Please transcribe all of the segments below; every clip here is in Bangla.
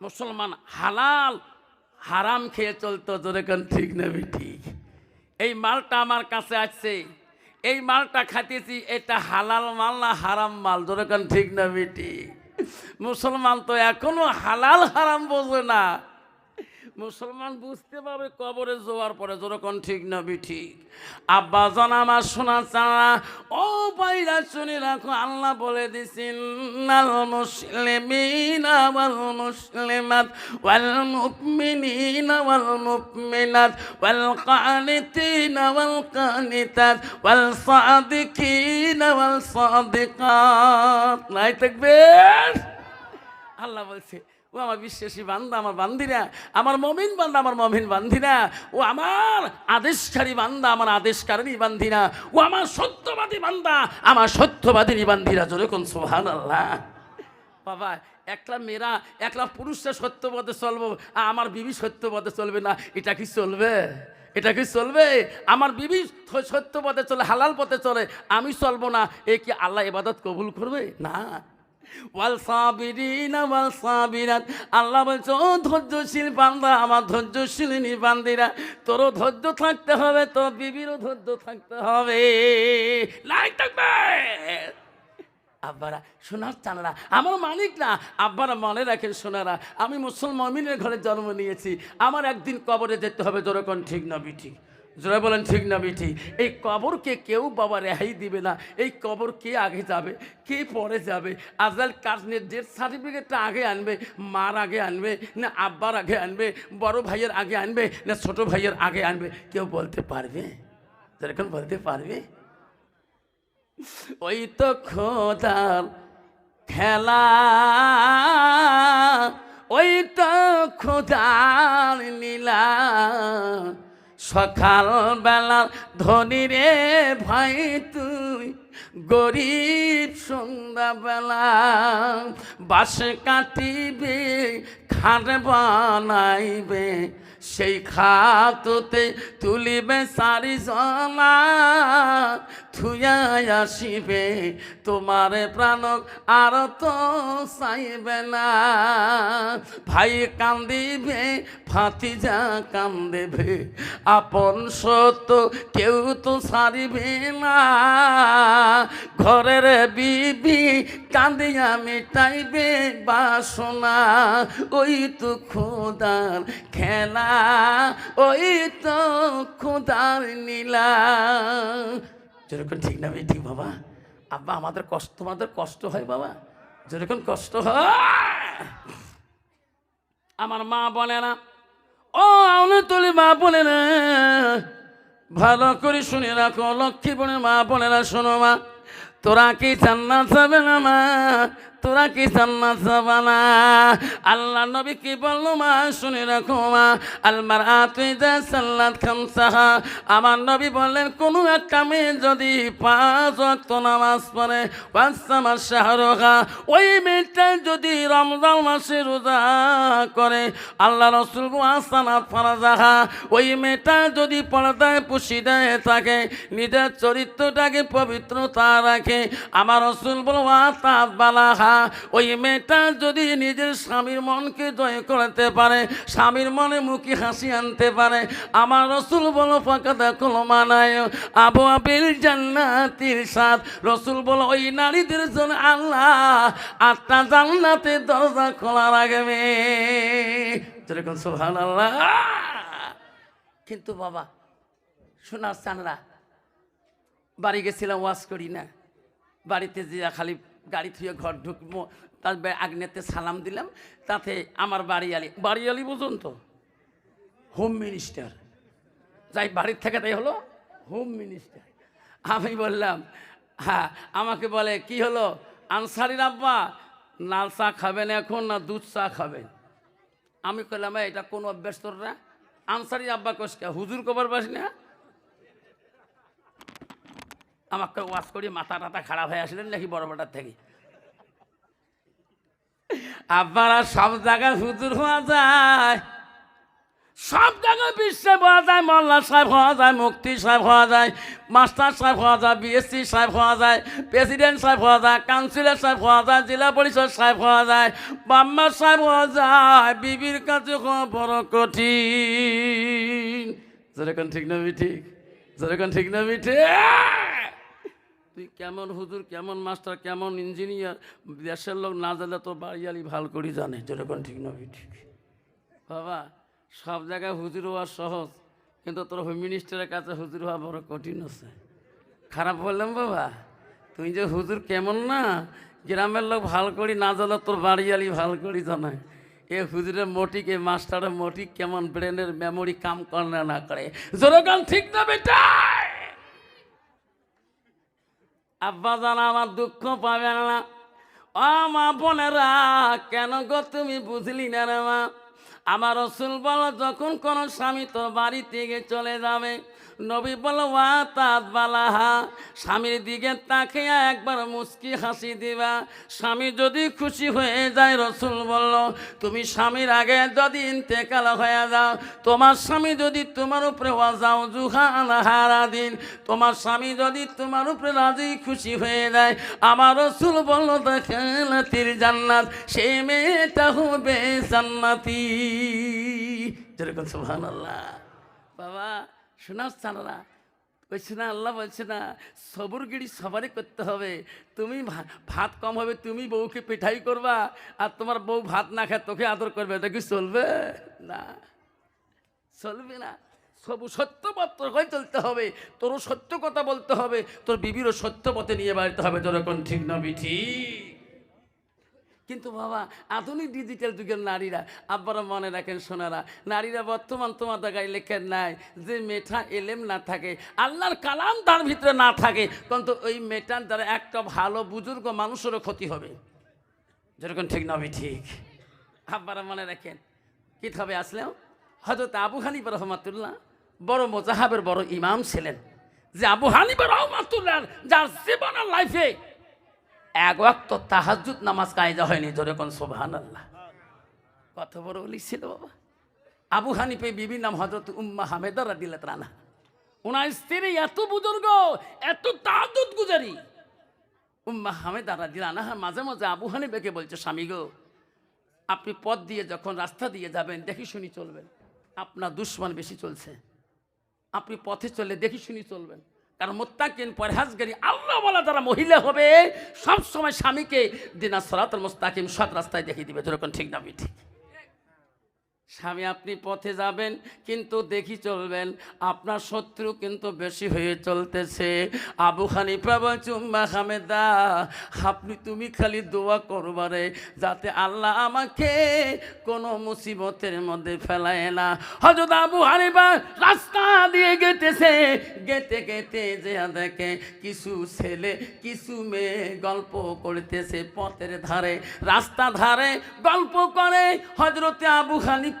মুসলমান হালাল, হারাম খেয়ে চলতো যেরকম ঠিক নেবে ঠিক। এই মালটা আমার কাছে আসছে, এই মালটা খাতেছি এটা হালাল মাল না হারাম মাল যেরকম ঠিক নেবে ঠিক। মুসলমান তো এখনও হালাল হারাম বোঝে না। মুসলমান বুঝতে পারবে কবরে যাওয়ার পরে যেরকম ঠিক না ঠিক আব্বা জন আমার শোনা চারা ও বাইরা শুনে রাখো, আল্লাহ বলে দিছেন নাল মুসলিমিনা ওয়াল মুসলিমাত ওয়াল মুমিনিনা ওয়াল মুমিনাত ওয়াল কানিতিনা ওয়াল কানিতাত ওয়াল সাদিকিনা ওয়াল সাদিকাত। নাই থাকবেন আল্লাহ বলছে ও আমার বিশ্বাসী বান্দা, আমার বান্দিরা, আমার মমিন বান্দা, আমার মমিন বান্দিরা, ও আমার আদেশকারী বান্দা, আমার আদেশকারী বান্দিরা, ও আমার সত্যবাদী বান্দা, আমার সত্যবাদী বান্দিরা যেরকম সোহান আল্লাহ বাবা, একলা মেয়েরা, একলা পুরুষরা সত্য পথে চলবো, আর আমার বিবি সত্য পথে চলবে না, এটা কি চলবে? এটা কি চলবে? আমার বিবি সত্য পথে চলে, হালাল পথে চলে, আমি চলবো না, এ কি আল্লাহ এবাদত কবুল করবে? না। আল্লাহ বলছে ধৈর্যশীল বান্দা, আমার ধৈর্যশীলিনী বান্দিরা, তোরও ধৈর্য থাকতে হবে, তোর বিবিরও ধৈর্য থাকতে হবে। লাইক থাকবে! আব্বারা সোনার চানারা, আমার মালিক না। আব্বারা মনে রাখেন সোনারা আমি মুসলমানের ঘরে জন্ম নিয়েছি। আমার একদিন কবরে যেতে হবে যেরকম ঠিক না বিঠি জোরে বলেন, ঠিক না বিঠি। এই কবরকে কেউ বাবা রেহাই দিবে না। এই কবর কে আগে যাবে, কে পরে যাবে? আজকাল কাজনের ডেথ সার্টিফিকেটটা আগে আনবে, মার আগে আনবে, না আব্বার আগে আনবে, বড় ভাইয়ের আগে আনবে, না ছোট ভাইয়ের আগে আনবে, কেউ বলতে পারবে? যেরকম বলতে পারবে? ওই তো খোদার খেলা, ওই তো খোদার নীলা সকাল বেলার ধনী রে ভাই তুই গরিব সন্ধ্যাবেলা বাসে কাটিবে খাট বানাইবে সেই খাততে তুলিবে সারি জলা, থুয়া আসিবে। তোমার প্রাণক আর তো চাইবে না। ভাই কান্দিবে ফাতিজা কান্দিবে, আপন সত্য কেউ তো সারিবে না। ঘরের বিবি কান্দিয়া মিটাইবে বাসনা, ওই তো খোদার খেলা। ওই তো খোদার নীলা যেরকম ঠিক না ঠিক, বাবা। আব্বা, আমাদের কষ্ট, তোমাদের কষ্ট হয়, বাবা। যেরকম কষ্ট হয়। আমার মা বলে না, ও তুলি মা বলে না। ভালো করে শুনে রাখো লক্ষ্মী বলে মা বলে না, শোনো মা। তোরা কি জান্নাত যাবে না, মা? তোরা কি জান্নাত যাবে না আল্লাহ নবী কি বলল মা? শুনে রাখো মা। আলমার আতুই যা সাল্লাত খামসাহা। আমার নবী বললেন, কোনো একটা মেয়ে যদি পাঁচ ওয়াক্ত নামাজ পড়ে পাঁচসামার শাহরুখা ওই মেয়েটা যদি রমজান মাসে রোজা করে, আল্লাহ রসুল আসানাত ফারাজাহা, ওই মেয়েটা যদি পর্দায় পুষি দেয় থাকে, নিজের চরিত্রটাকে পবিত্রতা রাখে, আমার রসুল বলো আতাত বালাহা ওই মেয়েটা যদি নিজের স্বামীর মনকে জয় করতে পারে, স্বামীর মনে মুখে হাসি আনতে পারে, আমার রসুল বলো ফাঁকা দেখো মানায় আবু আবিল জান্নাতির সাথ রসুল বলো, ওই নারীদের জন্য আল্লাহ আটটা জান্নাতে দরজা খোলা রাখবে। যেরকম সোহান আল্লাহ কিন্তু বাবা শোনার চানরা, বাড়ি গেছিলাম ওয়াশ করি না। বাড়িতে যে খালি গাড়ি থুয়ে ঘর ঢুকবো তারপরে আগ্নেতে সালাম দিলাম। তাতে আমার বাড়িয়ালি বাড়িয়ালি বুঝুন তো হোম মিনিস্টার। যাই বাড়ির থেকে তাই হলো হোম মিনিস্টার। আমি বললাম হ্যাঁ আমাকে বলে, কি হলো? আনসারির আব্বা, লাল চা খাবেন এখন না দুধ চা খাবেন? আমি কইলাম এটা কোনো অভ্যাস তোর না। আনসারি আব্বা কোসকা হুজুর কবার বাস না? আমাকে ওয়াশ করি মাথা টাথা খারাপ হয়ে আসলেন নাকি বড় বাটার থেকে? আপনারা সব জায়গায় হুজুর হওয়া যায়। সব জায়গায় বিশ্বে পাওয়া যায়, মোল্লা সাহেব হওয়া যায় মুক্তি সাহেব হওয়া যায়, মাস্টার সাহেব হওয়া যায়, বিএসসি সাহেব হওয়া যায়, প্রেসিডেন্ট সাহেব হওয়া যায়, কাউন্সিলর সাহেব হওয়া যায়, জেলা পরিষদ সাহেব হওয়া যায়, বাম্মা সাহেব হওয়া যায়, বিবির কাছে হওয়া বড় কঠিন। যেরকম ঠিক না ঠিক? যেরকম ঠিক না ঠিক? তুই কেমন হুজুর, কেমন মাস্টার, কেমন ইঞ্জিনিয়ার? দেশের লোক না জানলে তো বাড়িয়ালি ভালো করি জানে। যেরকম ঠিক না ঠিক। বাবা, সব জায়গায় হুজুর হওয়া সহজ, কিন্তু তোর হোম মিনিস্টারের কাছে হুজুর হওয়া বড় কঠিন আছে। খারাপ বললাম বাবা, তুই যে হুজুর কেমন না? গ্রামের লোক ভালো করি না জানলে তোর বাড়িয়ালি ভালো করি জানায় এ হুজুরের মোটিক এ মাস্টারের মোটিক কেমন ব্রেনের মেমোরি কাম করে না করে। যেরকম ঠিক না বেটা আব্বা জান, আমার দুঃখ পাবে না। ও মা বোনেরা, কেন গো তুমি বুঝলি না রে মা? আমার রসুল বলো, যখন কোনো স্বামী তো বাড়ি থেকে চলে যাবে নবী বলো তাত বালাহা। স্বামীর দিকে তাকে একবার মুচকি হাসি দিবা। স্বামী যদি খুশি হয়ে যায়, রসুল বলল, তুমি স্বামীর আগে যদি ইন্তেকাল হয়ে যাও, তোমার স্বামী যদি তোমার উপরে যাও জুহান হারা দিন, তোমার স্বামী যদি তোমার উপরে রাজি খুশি হয়ে যায়, আমার রসুল বলল, দেখেন জান্নাত, সে মেয়েটা হবে জান্নাতি। যেরকম সুহান বাবা শোনাস না বলছে, না, আল্লাহ বলছে না, সবুর গিড়ি সবারই করতে হবে। তুমি ভাত কম হবে, তুমি বউকে পিঠাই করবা, আর তোমার বউ ভাত না খায়, তোকে আদর করবে। এটা কি চলবে? না চলবে না। সবু সত্য পত্র হয়ে চলতে হবে। তোরও সত্য কথা বলতে হবে। তোর বিবিরও সত্য পথে নিয়ে বাড়িতে হবে। তোর এখন ঠিক না ঠিক কিন্তু বাবা, আধুনিক ডিজিটাল যুগের নারীরা, আব্বারা মনে রাখেন সোনারা, নারীরা বর্তমান তোমার জায়গায় লেখেন নাই যে মেঠা এলেম না থাকে, আল্লাহর কালাম তার ভিতরে না থাকে, কিন্তু ওই মেটার দ্বারা একটা ভালো বুজুর্গ মানুষেরও ক্ষতি হবে। যেরকম ঠিক নবী ঠিক। আব্বারা মনে রাখেন কিতাবে আসলেও? হজরত আবু হানিফা রহমাতুল্লাহ বড় মোজাহাবের বড় ইমাম ছিলেন, যে আবু হানিফা রহমাতুল্লাহ যার জীবনের লাইফে এক ওয়াক্ত তাহাজুদ নামাজ কায়দা হয়নি ধরে কোন সোভান আল্লাহ কত বড় অলি ছিল বাবা। আবু হানিফে বিবি নাম হজরত উম্মা হামেদা রাদিল্লাহ রানা ওনার স্ত্রী এত বুজুর্গ, এত তাহাজুদ গুজারি। উম্মা হামেদা রাদিল্লাহ আনহা মাঝে মাঝে আবু হানিফেকে বলছে, স্বামী গো, আপনি পথ দিয়ে যখন রাস্তা দিয়ে যাবেন, দেখি শুনি চলবেন। আপনার দুশ্মন বেশি চলছে। আপনি পথে চলে দেখি শুনি চলবেন। কারণ মোত্তাকিন, পরহাজগারি, আল্লাহ বলা যারা মহিলা হবে সবসময় স্বামীকে দিনা সরাতল মোস্তাকিম, সৎ রাস্তায় দেখিয়ে দিবে। যেরকম ঠিক না ঠিক। স্বামী, আপনি পথে যাবেন, কিন্তু দেখি চলবেন। আপনার শত্রু কিন্তু বেশি হয়ে চলতেছে। আবু হানিফা বলছে উম্মা হামেদা, আপনি তুমি খালি দোয়া করবারে যাতে আল্লাহ আমাকে কোনো মুসিবতের মধ্যে ফেলায় না। হজরত আবু হানিফা রাস্তা দিয়ে গেতেছে গেতে গেতে যে দেখে, কিছু ছেলে, কিছু মেয়ে গল্প করতেছে পথের ধারে, রাস্তা ধারে গল্প করে। হজরতে আবু হানিফা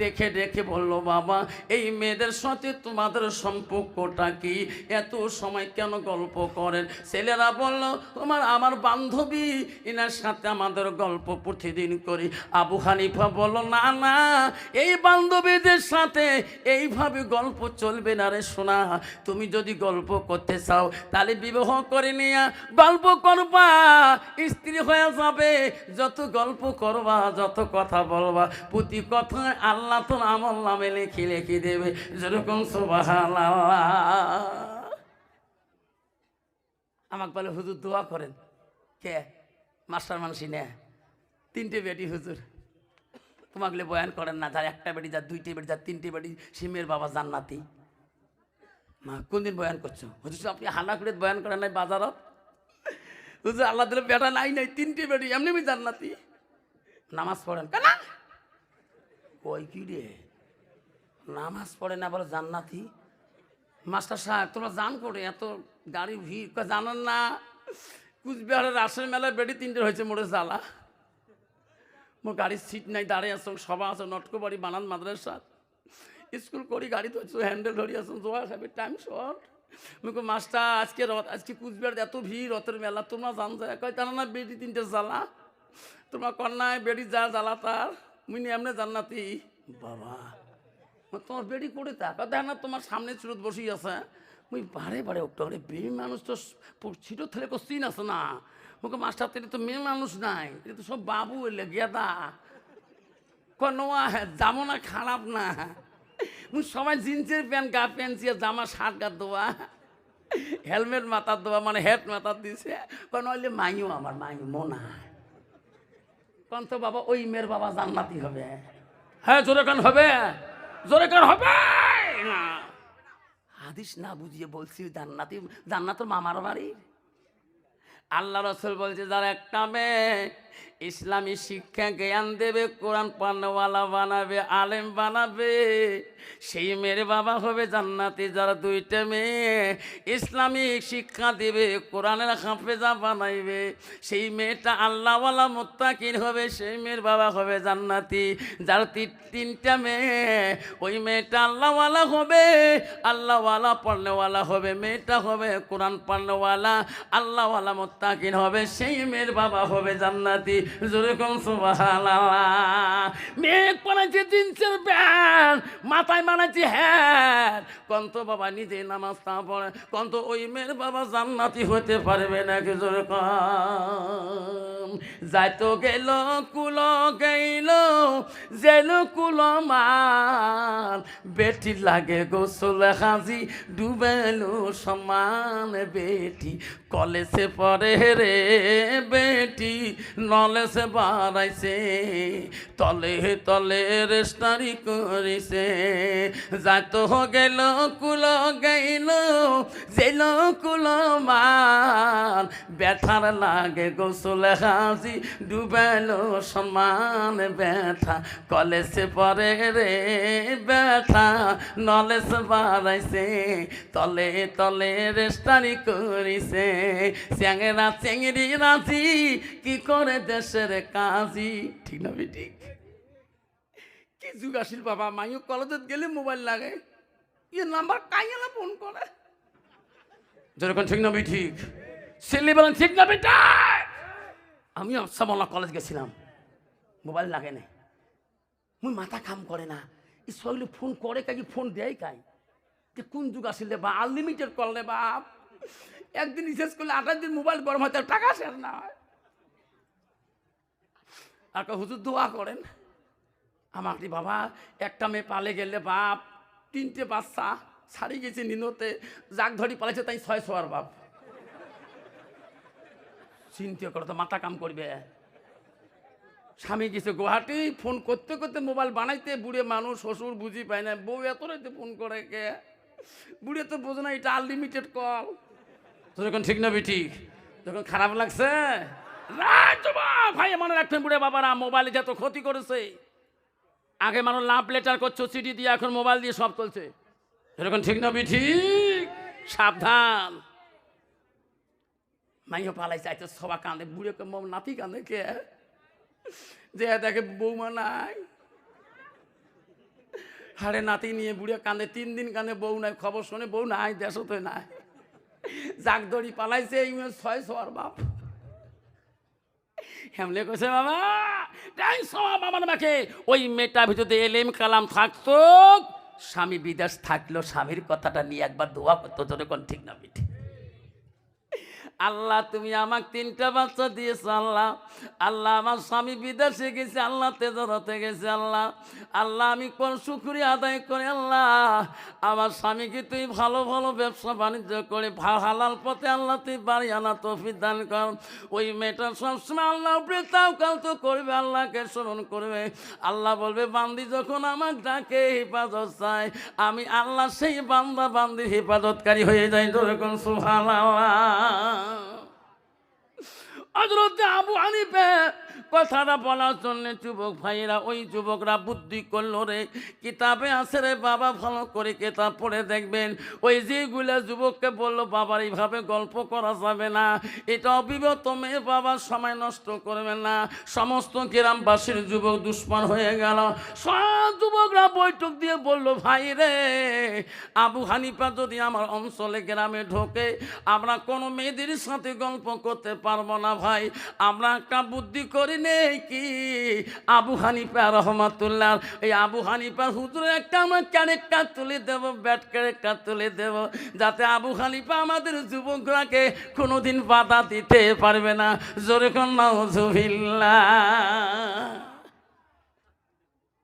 দেখে দেখে বলল, বাবা, এই মেয়েদের সাথে তোমাদের সম্পর্কটা কি? এত সময় কেন গল্প করেন? ছেলেরা বলল, তোমার আমার বান্ধবী এনার সাথে আমাদের গল্প প্রতিদিন করি। আবু হানিফা বলল, না না, এই বান্ধবীদের সাথে এইভাবে গল্প চলবে না রে শোনা তুমি যদি গল্প করতে চাও, তাহলে বিবাহ করে নিয়ে গল্প করবা, স্ত্রী হয়ে যাবে। যত গল্প করবা, যত কথা বলবা প্রতি কথায় আল্লাহ তো আমল নামে লেখি লেখি দেবে। যেরকম আমাকে বলে, হুজুর, দোয়া করেন। কে? মাস্টার মানুষই নে। তিনটে বেটি, হুজুর। তোমাকে বয়ান করেন না, যার একটা বেটি, যার দুইটি বেটি, যার তিনটে বেটি সিমের বাবা জান্নাতি। মা, কোনদিন বয়ান করছ? হুজুর আপনি হানা করে বয়ান করেন নাই বাজারত? হুজুর, আল্লাহ দিলে বেটা নাই নাই, তিনটে বেটি, এমনি আমি জান্নাতি। নামাজ পড়েন। কেন? কই কি রে? নামাজ পড়ে না বলে জান্নাতি? মাস্টার সাহেব তোমরা জান করে এত গাড়ি ভিড় জানেন না, কুচবিহারের রাসের মেলায় বেডি তিনটে হয়েছে মোড়ে জ্বালা। মোর গাড়ির সিট নাই, দাঁড়িয়ে আসো সবা আসো নটকো বাড়ি বানান মাদ্রাসা। স্কুল করি, গাড়ি ধরছো, হ্যান্ডেল ধরি আসো জোয়া খাবে টাইম শর্ট মুখো মাস্টার, আজকে রথ, আজকে কুচবিহার এত ভিড়, রথের মেলা, তোমরা জান যায়? কয়, জানো না, বেডি তিনটে জ্বালা। তোমার কন্যায় বেডি যা জ্বালা তার। মুই এমনি জান্নাতি। বাবা তোমার বেডি করে থাকা দেখ না তোমার সামনে স্রোত বসেই আছে। মুই বারে বারে একটু করে মেয়ে মানুষ তো ছিটো থেলে চিন আছে না। মুখে মাস্টার থেকে তো মেয়ে মানুষ নাই এটা তো সব বাবু এলে গেদা কোনো যাব না, খারাপ না। মুই সবাই জিন্সের প্যান্ট, গা প্যান্ট জামা, শার্ট গা দেওয়া হেলমেট মাথার দেওয়া মানে হেড মাথার দিছে। কোন হইলে মাইও আমার মাইও মোনা তো বাবা ওই মেয়ের বাবা জান্নাতি হবে। হ্যাঁ জোরে কান হবে। জোরে কান হবে। না। হাদিস না বুঝিয়ে বলছি জান্নাতি জান্নাত মামার বাড়ি। আল্লাহ রসুল বলছে যার একটা মেয়ে ইসলামী শিক্ষা জ্ঞান দেবে, কোরআন পান্নওয়ালা বানাবে, আলেম বানাবে। সেই মেয়ের বাবা হবে জান্নাতি, যারা দুইটা মেয়ে। ইসলামিক শিক্ষা দেবে, কোরআনের হাফেজা বানাইবে। সেই মেয়েটা আল্লাহওয়ালা মোত্তাকির হবে, সেই মেয়ের বাবা হবে জান্নাতি, যার তিনটা মেয়ে। ওই মেয়েটা আল্লাহওয়ালা হবে, আল্লাহওয়ালা পড়নেওয়ালা হবে, মেয়েটা হবে কোরআন পড়নেওয়ালা আল্লাহওয়ালা মোত্তাকিন হবে, সেই মেয়ের বাবা হবে জান্নাতি। জোরে কম সুবহানাল্লাহ। মেয়ে বানাইছে জিন্সের প্যান্ট, মাথায় বানাইছে হ্যাট কন্ত বাবা নিজে নামাজ না পড়ে, কন্ত ওই মেয়ের বাবা জান্নাতি হতে পারবে নাকি জোরে কম যাইতো গেল, কুল গেল জেল কুল মান বেটি লাগে গোসল হাজি ডুবেলো সমান বেটি। কলেজে পড়ে রে বেটি নলেজে বাড়াইছে, তলে তলে রেস্টারি করিছে। যাইতো গেল কুল গেল জেল কুল মান ব্যথার লাগে গোসল হাজি ডুবেলো সমান ব্যথা। কলেজে পরে রে ব্যথা, নলেজ বাড়াইছে, তলে তলে রেস্টারি করিছে। চ্যাংরা চেংড়ি রাজি, কি করে দেশের কাজী ঠিক না ঠিক। কি যুগ আসিল বাবা, মাইও কলেজত গেলে মোবাইল লাগে। ইয়ে নাম্বার কাইয়ালা ফোন করে। যেরকম ঠিক না ঠিক। ছেলে বলেন, ঠিক না বেটা আমি সামলা কলেজ গেছিলাম। মোবাইল লাগে না। মুই মাথা কাম করে না। সইলে ফোন করে কাকি, ফোন দেয় কাই? যে কোন যুগ আসলে বা আনলিমিটেড করলে বাপ। একদিন রিচার্জ করলে আঠাশ দিন মোবাইল গরম হয়, তার টাকা শেষ না হয়। আর হুজুর দোয়া করেন। আমাকে বাবা, একটা মেয়ে পালে গেলে বাপ, তিনটে বাচ্চা, ছাড়ি গেছে নিনতে যাক ধরি পালাইছে তাই ছয় শোয়ার বাপ। চিন্তা করো তো, মাথা কাম করবে। স্বামী গেছে গুয়াহাটি, ফোন করতে করতে মোবাইল বানাইতে, বুড়ে মানুষ শ্বশুর বুঝি পায় না, বউ এত রাইতে ফোন করে কে? বুড়ে তো বোঝে না, এটা আনলিমিটেড কল তো যখন ঠিক না ঠিক যখন খারাপ লাগছে ভাই মনে রাখতেন বুড়ে বাবারা মোবাইলে যত ক্ষতি করেছে। আগে মানুষ লাভ লেটার করছ চিঠি দিয়ে, এখন মোবাইল দিয়ে সব চলছে। এরকম ঠিক না ঠিক সাবধান। মাইও পালাই চাইতে সবা কান্দে বুড়ে নাতি কান্দে কে? যে দেখে বৌমা নাই। হারে নাতি নিয়ে বুড়ে কান্দে, তিন দিন কান্দে বউ নাই, খবর শুনে বউ নাই, দেশতে নাই। জাক দড়ি পালাইছে এই ছয় ছর বাপ। হেমলে কইছে বাবা তাই সব বাবা আমাকে ওই মেয়েটা ভিতরে এলেম কালাম থাকতো। স্বামী বিদেশ থাকল স্বামীর কথাটা নিয়ে একবার দোয়া করতো তোর কোন ঠিক না বিঠি আল্লাহ, তুমি আমাকে তিনটা বাচ্চা দিয়েছ, আল্লাহ। আল্লাহ, আমার স্বামী বিদেশে গেছে, আল্লাহ, তেজরতে গেছে, আল্লাহ। আল্লাহ, আমি কোন শুক্রিয়া আদায় করে, আল্লাহ। আমার স্বামীকে তুই ভালো ভালো ব্যবসা বাণিজ্য করে হালাল পথে আল্লাহ, তুই বাড়ি আনা তফি দান কর। ওই মেয়েটা সবসময় আল্লাহ উপরে তাও কাল তো করবে, আল্লাহকে স্মরণ করবে। আল্লাহ বলবে, বান্দি যখন আমার ডাকে হেফাজত চায়, আমি আল্লাহ সেই বান্দা, বান্দির হেফাজতকারী হয়ে যাই। যেরকম সুভান হজরত আবু হানিফে কথাটা বলার জন্য যুবক ভাইয়েরা, ওই যুবকরা বুদ্ধি করল রে। কিতাবে আছে রে, বাবা ভালো করে কিতাব পড়ে দেখবেন। ওই যেগুলো যুবককে বলল, বাবার এইভাবে গল্প করা যাবে না। এটা অবিবত মেয়ে, বাবার সময় নষ্ট করবে না। সমস্ত গ্রামবাসীর যুবক দুশ্মন হয়ে গেল। সব যুবকরা বৈঠক দিয়ে বলল, ভাই রে, আবু হানিফা যদি আমার অঞ্চলে গ্রামে ঢোকে, আমরা কোনো মেয়েদের সাথে গল্প করতে পারব না ভাই। আমরা একটা বুদ্ধি করি নেই কি আবু হানিফা রহমাতুল্লাহ, এই আবু হানিফা হুজুরের একটা আমরা ক্যারেক্টার তুলে দেব ব্যাট ক্যারেক্টার তুলে দেব, যাতে আবু হানিফা আমাদের যুবকরাকে কোনোদিন বাধা দিতে পারবে না। জোরে কন্যা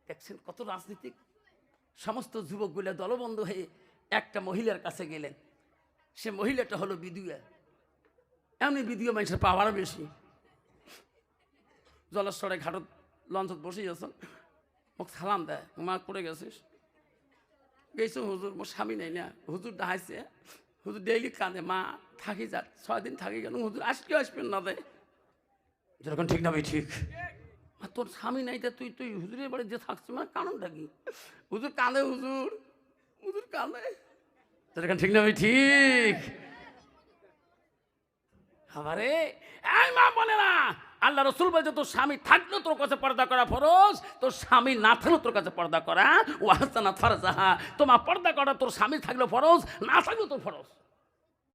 দেখছেন কত রাজনীতিক? সমস্ত যুবকগুলো দলবন্ধ হয়ে একটা মহিলার কাছে গেলেন। সে মহিলাটা হলো বিধুয়া এমনি বিধুয়া মানুষের পাওয়ার বেশি। জলেশ্বরে ঘাটত লঞ্চত বসে গেছেন মোক সালাম দেয় মা করে গেছিস। গেছো হুজুর মোর স্বামী নেই না। হুজুর ডাহাইছে হুজুর ডেইলি কাঁদে মা থাকি যা ছয় দিন থাকি কেন হুজুর আজকে আসবেন না দেয় যেরকম ঠিক না ভাই ঠিক। আর তোর স্বামী নাই তা তুই তুই হুজুরের বাড়ি যে থাকছিস মানে কারণটা কি হুজুর কাঁদে হুজুর হুজুর কাঁদে যেরকম ঠিক না ভাই ঠিক। আবারে এই মা বলে না। আল্লাহ রসুল বলছে, তোর স্বামী থাকলেও তোর কাছে পর্দা করা ফরজ, তোর স্বামী না থাকলেও তোর কাছে পর্দা করা। ও হাসানা ফারজাহা, তোমার পর্দা করা তোর স্বামী থাকলেও ফরজ, না থাকলেও তোর ফরজ।